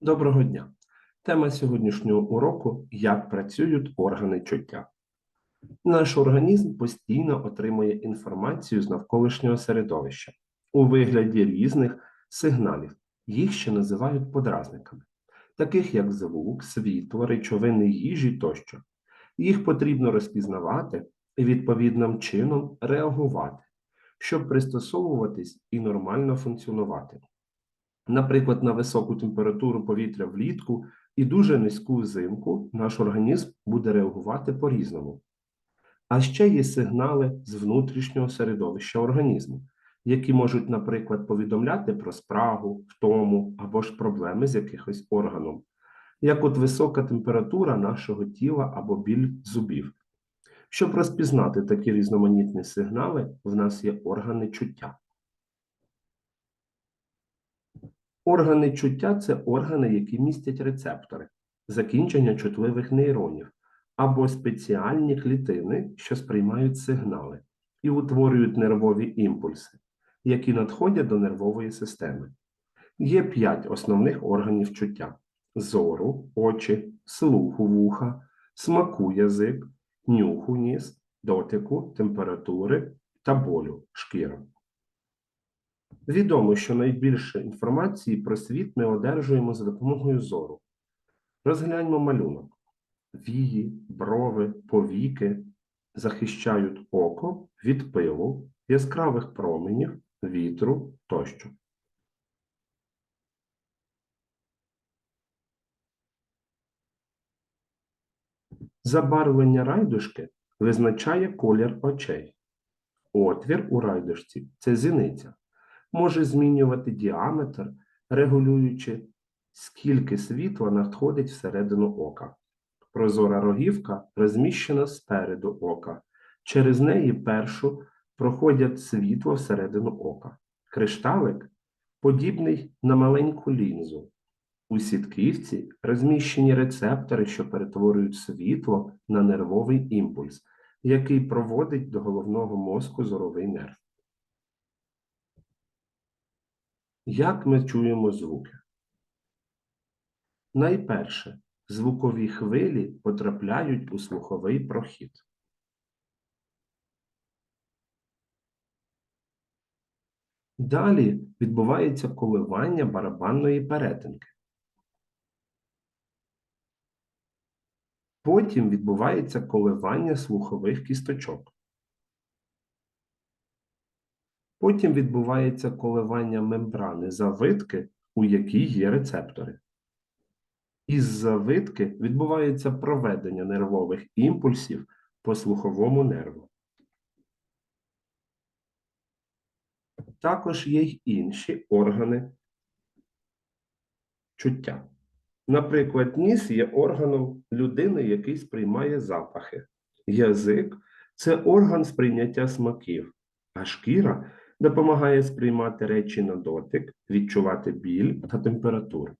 Доброго дня! Тема сьогоднішнього уроку як працюють органи чуття. Наш організм постійно отримує інформацію з навколишнього середовища у вигляді різних сигналів. Їх ще називають подразниками, таких як звук, світло, речовини їжі тощо. Їх потрібно розпізнавати і відповідним чином реагувати, щоб пристосовуватись і нормально функціонувати наприклад, на високу температуру повітря влітку і дуже низьку взимку, наш організм буде реагувати по-різному. А ще є сигнали з внутрішнього середовища організму, які можуть, наприклад, повідомляти про спрагу, втому або ж проблеми з якихось органом, як от висока температура нашого тіла або біль зубів. Щоб розпізнати такі різноманітні сигнали, в нас є органи чуття. Органи чуття це органи, які містять рецептори, закінчення чутливих нейронів або спеціальні клітини, що сприймають сигнали і утворюють нервові імпульси, які надходять до нервової системи. Є п'ять основних органів чуття: зору, очі, слуху вуха, смаку язик, нюху ніс, дотику, температури та болю шкіра. Відомо, що найбільше інформації про світ ми одержуємо за допомогою зору. Розгляньмо малюнок. Вії, брови, повіки захищають око від пилу, яскравих променів, вітру тощо. Забарвлення райдушки визначає колір очей. Отвір у райдушці це зіниця може змінювати діаметр, регулюючи, скільки світла надходить всередину ока. Прозора рогівка розміщена спереду ока. Через неї першу проходять світло всередину ока. Кришталик подібний на маленьку лінзу. У сітківці розміщені рецептори, що перетворюють світло на нервовий імпульс, який проводить до головного мозку зоровий нерв. Як ми чуємо звуки? Найперше, звукові хвилі потрапляють у слуховий прохід. Далі відбувається коливання барабанної перетинки. Потім відбувається коливання слухових кісточок. Потім відбувається коливання мембрани завитки, у якій є рецептори. Із завитки відбувається проведення нервових імпульсів по слуховому нерву. Також є й інші органи чуття. Наприклад, ніс є органом людини, який сприймає запахи. Язик це орган сприйняття смаків, а шкіра допомагає сприймати речі на дотик, відчувати біль та температуру.